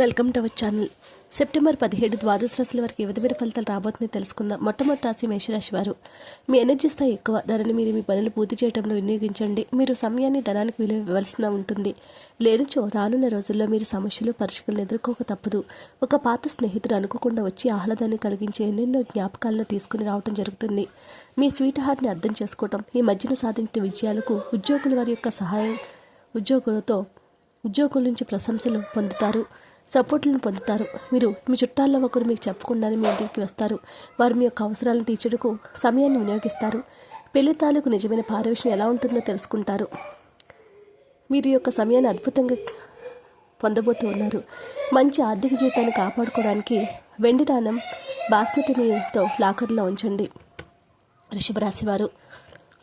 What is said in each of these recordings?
Welcome to our channel. September పదిహేడు ద్వాదశ రాశుల వరకు ఏ విధమైన ఫలితాలు రాబోతున్నాయి తెలుసుకుందాం. మొట్టమొదటి రాశి మేషరాశి వారు. మీ ఎనర్జీ స్థాయి ఎక్కువ. ధరని మీరు మీ పనులు పూర్తి చేయడంలో వినియోగించండి. మీరు సమయాన్ని ధనానికి విలువ ఇవ్వాల్సిన ఉంటుంది. లేనిచో రానున్న రోజుల్లో మీరు సమస్యలు పరీక్షలను ఎదుర్కోక తప్పదు. ఒక పాత స్నేహితుడు అనుకోకుండా వచ్చి ఆహ్లాదాన్ని కలిగించే ఎన్నెన్నో జ్ఞాపకాలను తీసుకుని రావడం జరుగుతుంది. మీ స్వీట్ హార్ట్ని అర్థం చేసుకోవటం ఈ మధ్యన సాధించిన విజయాలకు ఉద్యోగుల వారి యొక్క సహాయం ఉద్యోగులతో ఉద్యోగుల నుంచి ప్రశంసలు పొందుతారు. సపోర్ట్లను పొందుతారు. మీరు మీ చుట్టాల్లో ఒకరు మీకు చెప్పకుండానే మీ ఇంటికి వస్తారు. వారు మీ యొక్క అవసరాలను తీర్చుటకు సమయాన్ని వినియోగిస్తారు. పెళ్ళి తాలూకు నిజమైన పారవిషయం ఎలా ఉంటుందో తెలుసుకుంటారు. మీరు యొక్క సమయాన్ని అద్భుతంగా పొందబోతూ ఉన్నారు. మంచి ఆర్థిక జీవితాన్ని కాపాడుకోవడానికి వెండి దానం బాస్మతి మీతో లాకర్లో ఉంచండి. వృషభ రాశివారు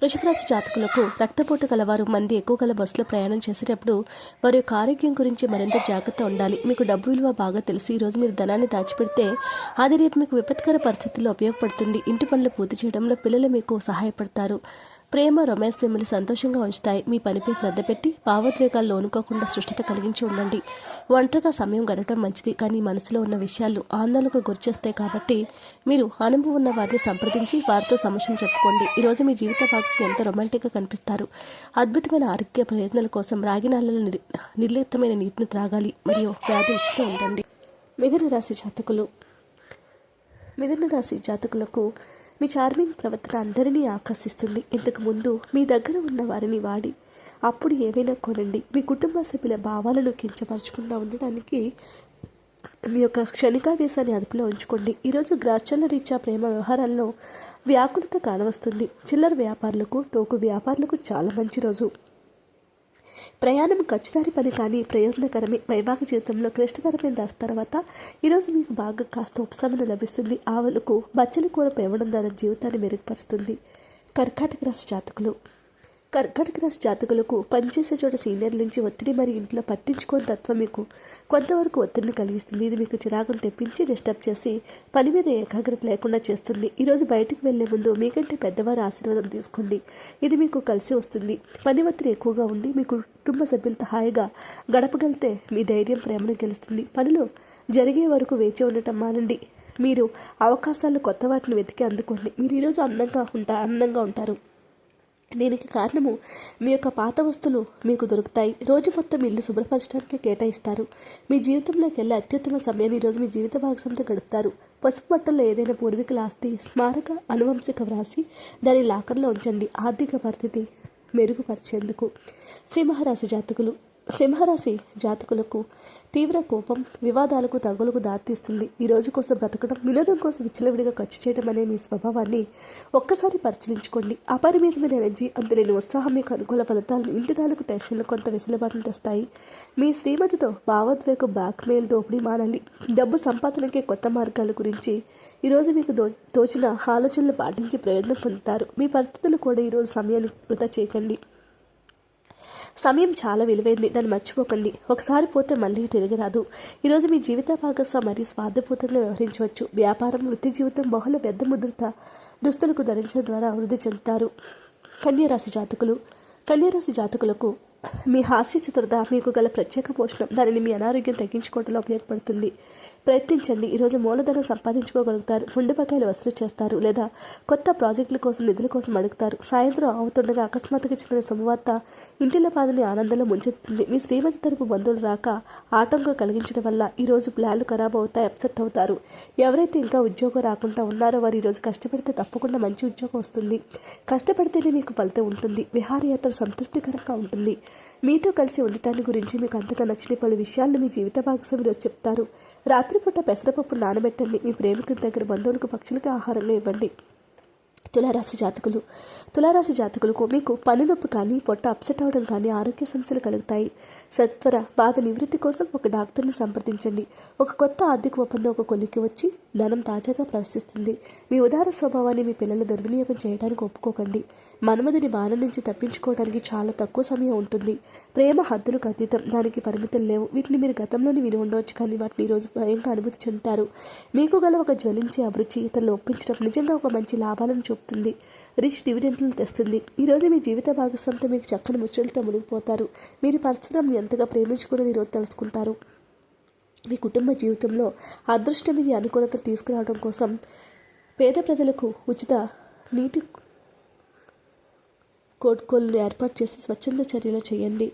వృషభరాశి జాతకులకు రక్తపోటు కలవారు. మంది ఎక్కువ గల బస్సులో ప్రయాణం చేసేటప్పుడు వారి యొక్క ఆరోగ్యం గురించి మరింత జాగ్రత్త ఉండాలి. మీకు డబ్బు విలువ బాగా తెలుసు. ఈరోజు మీరు ధనాన్ని దాచిపెడితే అది రేపు మీకు విపత్కర పరిస్థితుల్లో ఉపయోగపడుతుంది. ఇంటి పనులు పూర్తి చేయడంలో పిల్లలు మీకు సహాయపడతారు. ప్రేమ రొమాన్స్ మిమ్మల్ని సంతోషంగా ఉంచుతాయి. మీ పనిపై శ్రద్ధ పెట్టి భావోద్వేగాలు లోనుకోకుండా సృష్టిత కలిగించి ఉండండి. ఒంటరిగా సమయం గడపడం మంచిది కానీ మనసులో ఉన్న విషయాలు ఆందోళనకు గురిచేస్తాయి కాబట్టి మీరు అనుభవం ఉన్న వారిని సంప్రదించి వారితో సమస్యలు చెప్పుకోండి. ఈరోజు మీ జీవిత భాగస్వామి ఎంతో రొమాంటిక్గా కనిపిస్తారు. అద్భుతమైన ఆరోగ్య ప్రయోజనాల కోసం రాగి నాళ్ళలో నిర్లిప్తమైన నీటిని త్రాగాలి మరియు వ్యాధి ఇస్తూ ఉండండి. మిథున రాశి జాతకులు. మిథున రాశి జాతకులకు మీ చార్మింగ్ ప్రవర్తన అందరినీ ఆకర్షిస్తుంది. ఇంతకు ముందు మీ దగ్గర ఉన్న వారిని వాడి అప్పుడు ఏవైనా కొనండి. మీ కుటుంబ సభ్యుల భావాలను కించపరచకుండా ఉండడానికి మీ యొక్క క్షణికావేశాన్ని అదుపులో ఉంచుకోండి. ఈరోజు గ్రాచల రీత్యా ప్రేమ వ్యవహారాల్లో వ్యాకులత కానవస్తుంది. చిల్లర వ్యాపారులకు టోకు వ్యాపారులకు చాలా మంచి రోజు. ప్రయాణం ఖర్చుదారి పని కానీ ప్రయోజనకరమే. వైవాహిక జీవితంలో క్లిష్టకరమైన దాని తర్వాత ఈరోజు మీకు బాగా కాస్త ఉపశమనం లభిస్తుంది. ఆవులకు బచ్చలి కూర పెవడం ద్వారా జీవితాన్ని మెరుగుపరుస్తుంది. కర్కాటక రాశి జాతకులు. కర్కాటక రాశి జాతకులకు పనిచేసే చోట సీనియర్ల నుంచి ఒత్తిడి మరి ఇంట్లో పట్టించుకోని తత్వం మీకు కొంతవరకు ఒత్తిడిని కలిగిస్తుంది. ఇది మీకు చిరాకును తెప్పించి డిస్టర్బ్ చేసి పని మీద ఏకాగ్రత లేకుండా చేస్తుంది. ఈరోజు బయటకు వెళ్ళే ముందు మీకంటే పెద్దవారి ఆశీర్వాదం తీసుకోండి. ఇది మీకు కలిసి వస్తుంది. పని ఒత్తిడి ఎక్కువగా ఉండి మీ కుటుంబ సభ్యులతో హాయిగా గడపగలితే మీ ధైర్యం ప్రేమను గెలుస్తుంది. పనులు జరిగే వరకు వేచి ఉండటం మానండి. మీరు అవకాశాలు కొత్త వాటిని వెతికి అందుకోండి. మీరు ఈరోజు అందంగా ఉంటా అందంగా ఉంటారు. దీనికి కారణము మీ యొక్క పాత వస్తువులు మీకు దొరుకుతాయి. రోజు మొత్తం ఇల్లు శుభ్రపరచడానికి కేటాయిస్తారు. మీ జీవితంలోకి వెళ్ళే అత్యుత్తమ సమయాన్ని ఈరోజు మీ జీవిత భాగస్వామితో గడుపుతారు. పసుపు బట్టల్లో ఏదైనా పూర్వీకుల ఆస్తి స్మారక అనువంశిక వ్రాసి దాని లాకర్లో ఉంచండి. ఆర్థిక పరిస్థితి మెరుగుపరిచేందుకు. సింహరాశి జాతకులు సింహరాశి జాతకులకు తీవ్ర కోపం వివాదాలకు తగులకు దారితీస్తుంది. ఈ రోజు కోసం బ్రతకడం వినోదం కోసం విచ్చలవిడిగా ఖర్చు చేయడం అనే మీ స్వభావాన్ని ఒక్కసారి పరిశీలించుకోండి. అపరిమితమైన ఎనర్జీ అందులేని ఉత్సాహం మీకు అనుకూల ఫలితాలను ఇంటి తాలూకు టెన్షన్లు కొంత వెసులుబాటును తెస్తాయి. మీ శ్రీమతితో భావోద్వేగ బ్లాక్మెయిల్ దోపిడీ మానాలి డబ్బు సంపాదనకే కొత్త మార్గాల గురించి ఈరోజు మీకు దో తోచిన ఆలోచనలు పాటించి ప్రయోజనం పొందుతారు. మీ పరిస్థితులు కూడా ఈరోజు సమయాన్ని వృధా చేయకండి. సమయం చాలా విలువైంది. దాన్ని మర్చిపోకండి. ఒకసారి పోతే మళ్ళీ తిరిగి రాదు ఈరోజు మీ జీవిత భాగస్వామి మరీ స్వార్థపూతంగా వ్యవహరించవచ్చు. వ్యాపారం వృత్తి జీవితం బహుళ పెద్ద ముద్రత దుస్తులకు ధరించడం ద్వారా అభివృద్ధి చెందుతారు. కన్యరాశి జాతకులు కన్యరాశి జాతకులకు మీ హాస్య చిత్రత మీకు గల ప్రత్యేక పోషణం దానిని మీ అనారోగ్యం తగ్గించుకోవడంలో ఉపయోగపడుతుంది. ప్రయత్నించండి. ఈరోజు మూలధనం సంపాదించుకోగలుగుతారు. ముండి వసూలు చేస్తారు లేదా కొత్త ప్రాజెక్టుల కోసం నిధుల కోసం అడుగుతారు. సాయంత్రం అవుతుండగా అకస్మాత్తుగా చిన్న శుభవార్త ఇంటిల పాదని ఆనందంలో ముంచెత్తుంది మీ శ్రీమతి తరపు బంధువులు రాక ఆటంకం కలిగించడం వల్ల ఈరోజు ప్లాన్లు ఖరాబ్ అవుతాయి అప్సెట్ అవుతారు. ఎవరైతే ఇంకా ఉద్యోగం రాకుండా ఉన్నారో వారు ఈరోజు కష్టపడితే తప్పకుండా మంచి ఉద్యోగం వస్తుంది. కష్టపడితేనే మీకు ఫలితం ఉంటుంది. విహారయాత్ర సంతృప్తికరంగా ఉంటుంది. మీతో కలిసి ఉండటాన్ని గురించి మీకు అంతగా నచ్చిన పలు విషయాలను మీ జీవిత భాగస్వామిలో చెప్తారు. రాత్రిపూట పెసరపప్పు నానబెట్టండి. మీ ప్రేమికుల దగ్గర బంధువులకు పక్షులకు ఆహారంగా ఇవ్వండి. తులారాశి జాతకులు. తులారాశి జాతకులకు మీకు పని నొప్పి కానీ పొట్ట అప్సెట్ అవడం కానీ ఆరోగ్య సమస్యలు కలుగుతాయి. సత్వర బాధ నివృత్తి కోసం ఒక డాక్టర్ని సంప్రదించండి. ఒక కొత్త ఆర్థిక ఒప్పందం ఒక కొలికి వచ్చి ధనం తాజాగా ప్రవేశిస్తుంది. మీ ఉదార స్వభావాన్ని మీ పిల్లలు దుర్వినియోగం చేయడానికి ఒప్పుకోకండి. మన్మధుని బాణం నుంచి తప్పించుకోవడానికి చాలా తక్కువ సమయం ఉంటుంది. ప్రేమ హద్దులకు అతీతం దానికి పరిమితులు లేవు. వీటిని మీరు గతంలోని విని ఉండవచ్చు కానీ వాటిని ఈరోజు భయంగా అనుభూతి చెందుతారు. మీకు గల ఒక జ్వలించే అభిరుచి ఇతరులు ఒప్పించడం నిజంగా ఒక మంచి లాభాలను చూపుతుంది. రిచ్ డివిడెంట్లను తెస్తుంది. ఈరోజు మీ జీవిత భాగస్వామితో మీకు చక్కని ముచ్చలతో మునిగిపోతారు. మీరు పరస్పరం ఎంతగా ప్రేమించుకున్నది ఈరోజు తెలుసుకుంటారు. మీ కుటుంబ జీవితంలో అదృష్టం ఇది అనుకూలతలు తీసుకురావడం కోసం పేద ప్రజలకు ఉచిత నీటి కోడ్కోళ్ళు ఏర్పాటు చేసి స్వచ్ఛంద చర్యలు చేయండి.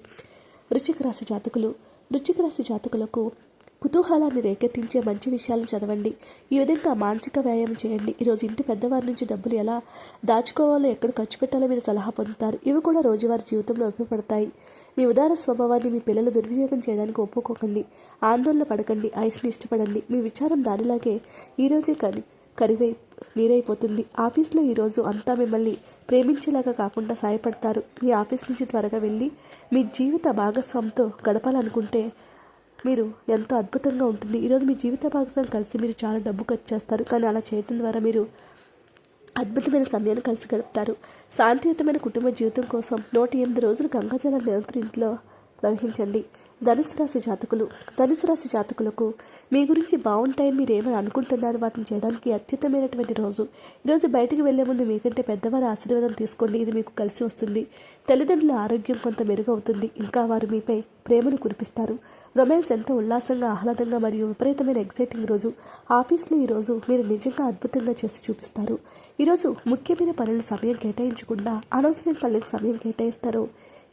రుచికరాశి రాశి జాతకులు వృశ్చిక రాశి జాతకులకు కుతూహలాన్ని రేకెత్తించే మంచి విషయాలు చదవండి. ఈ విధంగా మానసిక వ్యాయామం చేయండి. ఈరోజు ఇంటి పెద్దవారి నుంచి డబ్బులు ఎలా దాచుకోవాలో ఎక్కడ ఖర్చు పెట్టాలో మీరు సలహా పొందుతారు. ఇవి కూడా రోజువారీ జీవితంలో ఉపయోగపడతాయి. మీ ఉదార స్వభావాన్ని మీ పిల్లలు దుర్వినియోగం చేయడానికి ఒప్పుకోకండి. ఆందోళన పడకండి. ఐస్ని ఇష్టపడండి. మీ విచారం దానిలాగే ఈరోజే కని కరివై నీరైపోతుంది. ఆఫీస్లో ఈరోజు అంతా మిమ్మల్ని ప్రేమించేలాగా కాకుండా సాయపడతారు. మీ ఆఫీస్ నుంచి త్వరగా వెళ్ళి మీ జీవిత భాగస్వామితో గడపాలనుకుంటే మీరు ఎంతో అద్భుతంగా ఉంటుంది. ఈరోజు మీ జీవిత భాగస్వామి కలిసి మీరు చాలా డబ్బు ఖర్చు చేస్తారు. కానీ అలా చేయడం ద్వారా మీరు అద్భుతమైన సమయాన్ని కలిసి గడుపుతారు. శాంతియుతమైన కుటుంబ జీవితం కోసం నూట ఎనిమిది రోజులు గంగాజల నిరంతరం ఇంట్లో ప్రవహించండి. ధనుసు రాశి జాతకులు ధనుసు రాశి జాతకులకు మీ గురించి బాగుంటాయని మీరు ఏమైనా అనుకుంటున్నారు వాటిని చేయడానికి అత్యుత్తమైనటువంటి రోజు. ఈరోజు బయటకు వెళ్ళే ముందు మీకంటే పెద్దవారి ఆశీర్వాదం తీసుకోండి. ఇది మీకు కలిసి వస్తుంది. తల్లిదండ్రుల ఆరోగ్యం కొంత మెరుగవుతుంది. ఇంకా వారు మీపై ప్రేమను కురిపిస్తారు. రొమాన్స్ ఎంతో ఉల్లాసంగా ఆహ్లాదంగా మరియు విపరీతమైన ఎగ్జైటింగ్ రోజు. ఆఫీస్లో ఈరోజు మీరు నిజంగా అద్భుతంగా చేసి చూపిస్తారు. ఈరోజు ముఖ్యమైన పనులు సమయం కేటాయించకుండా అనవసరమైన పనులకు సమయం కేటాయిస్తారు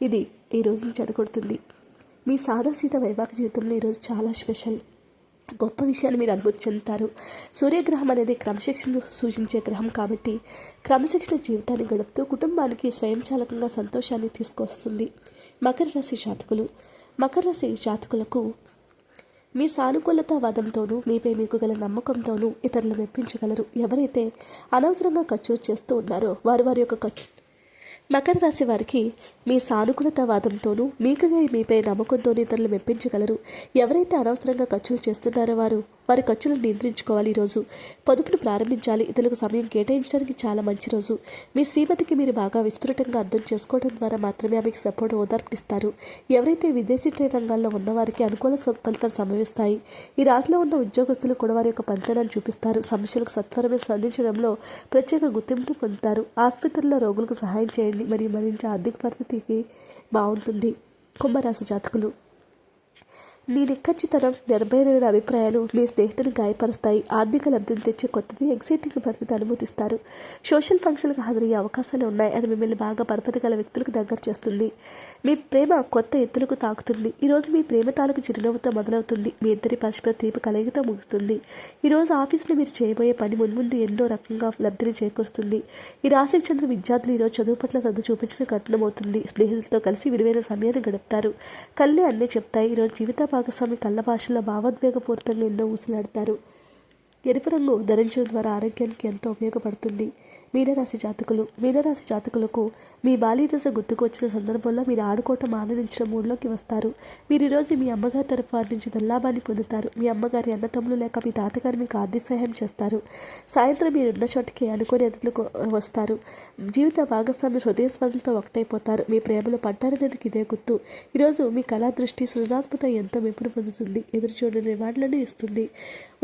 ఇది ఈ రోజుని చెడగొడుతుంది మీ సాదాసీత వైవాహిక జీవితంలో ఈరోజు చాలా స్పెషల్. గొప్ప విషయాలు మీరు అనుభూతి చెందుతారు. సూర్యగ్రహం అనేది క్రమశిక్షణను సూచించే గ్రహం కాబట్టి క్రమశిక్షణ జీవితాన్ని గడుపుతూ కుటుంబానికి స్వయంచాలకంగా సంతోషాన్ని తీసుకొస్తుంది మకర రాశి జాతకులు. మకర రాశి జాతకులకు మీ సానుకూలతావాదంతోనూ మీపై మీకు గల నమ్మకంతోనూ ఇతరులు మెప్పించగలరు. ఎవరైతే అనవసరంగా ఖర్చు చేస్తూ ఉన్నారో వారు వారి యొక్క ఖర్చు మకర రాశి వారికి మీ సానుకూలతావాదంతోనూ మీకుగా మీపై నమ్మకంతోనూ ఇతరులు మెప్పించగలరు. ఎవరైతే అనవసరంగా ఖర్చులు చేస్తున్నారో వారు వారి ఖర్చులను నియంత్రించుకోవాలి ఈరోజు. పొదుపును ప్రారంభించాలి. ఇతరులకు సమయం కేటాయించడానికి చాలా మంచి రోజు. మీ శ్రీమతికి మీరు బాగా విస్తృతంగా అర్థం చేసుకోవడం ద్వారా మాత్రమే ఆమెకి సపోర్ట్ ఓదార్పునిస్తారు ఎవరైతే విదేశీ ట్రేడ్ రంగాల్లో ఉన్నవారికి అనుకూల ఫలితాలు సంభవిస్తాయి. ఈ రాతిలో ఉన్న ఉద్యోగస్తులు కూడా వారి యొక్క పనితనాన్ని చూపిస్తారు. సమస్యలకు సత్వరమే స్పందించడంలో ప్రత్యేక గుర్తింపును పొందుతారు. ఆసుపత్రుల్లో రోగులకు సహాయం చేయండి. మరియు మరింత ఆర్థిక పరిస్థితికి బాగుంటుంది. కుంభరాశి జాతకులు. నీ నిక్కచ్చితనం నిర్భయమైన అభిప్రాయాలు మీ స్నేహితుని గాయపరుస్తాయి. ఆర్థిక లబ్ధిని తెచ్చే కొత్తది ఎగ్జైటింగ్ పరిస్థితి అనుమతిస్తారు. సోషల్ ఫంక్షన్లకు హాజరయ్యే అవకాశాలు ఉన్నాయి అది మిమ్మల్ని బాగా పరపతి గల వ్యక్తులకు దగ్గర చేస్తుంది. మీ ప్రేమ కొత్త ఎత్తులకు తాకుతుంది. ఈరోజు మీ ప్రేమ తాలూకు చిరునవ్వుతో మొదలవుతుంది. మీ ఇద్దరి పరస్పర తీపి కలయికతో ముగుస్తుంది. ఈరోజు ఆఫీసులో మీరు చేయబోయే పని మున్ముందు ఎన్నో రకంగా లబ్ధిని చేకూరుస్తుంది. ఈ రాశికి చెందిన విద్యార్థులు ఈరోజు చదువు పట్ల శ్రద్ధ చూపించిన కఠినమవుతుంది స్నేహితులతో కలిసి విలువైన సమయాన్ని గడుపుతారు. కళ్ళే అన్నీ చెప్తాయి. ఈరోజు జీవిత భాగస్వామి కళ్ళ భాషలో భావోద్వేగపూరితంగా ఎన్నో ఊసలాడతారు. ఎరుపు రంగు ధరించడం ద్వారా ఆరోగ్యానికి ఎంతో ఉపయోగపడుతుంది. మీనరాశి జాతకులు. మీనరాశి జాతకులకు మీ బాలీదశ గుర్తుకొచ్చిన సందర్భంలో మీరు ఆడుకోవటం ఆనందించిన మూడులోకి వస్తారు. మీరు ఈరోజు మీ అమ్మగారి తరఫు వారి నుంచి దల్లాభాన్ని పొందుతారు. మీ అమ్మగారి అన్నతమ్ములు లేక మీ తాతగారు మీకు ఆర్థిక సహాయం చేస్తారు. సాయంత్రం మీరు ఉన్న చోటికి అనుకోని అతిథులు వస్తారు. జీవిత భాగస్వామి హృదయ స్పందనతో ఒకటైపోతారు. మీ ప్రేమలో పడ్డారనేది ఇదే గుర్తు. ఈరోజు మీ కళా దృష్టి సృజనాత్మకత ఎంతో మెప్పును పొందుతుంది. ఎదురు చూడని రివార్డులను ఇస్తుంది.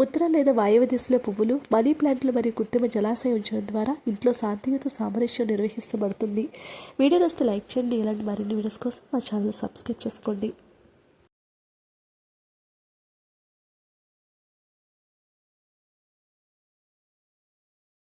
ఉత్తర లేదా వాయువ దిశలో పువ్వులు మనీ ప్లాంట్లు మరియు కృత్రిమ జలాశయం ఉంచడం ద్వారా ఇంట్లో శాంతియుత సామరస్యం నిర్వహించబడుతుంది. వీడియో నస్తే లైక్ చేయండి. ఇలాంటి మరిన్ని వీడియోస్ కోసం మా ఛానల్ సబ్స్క్రైబ్ చేసుకోండి.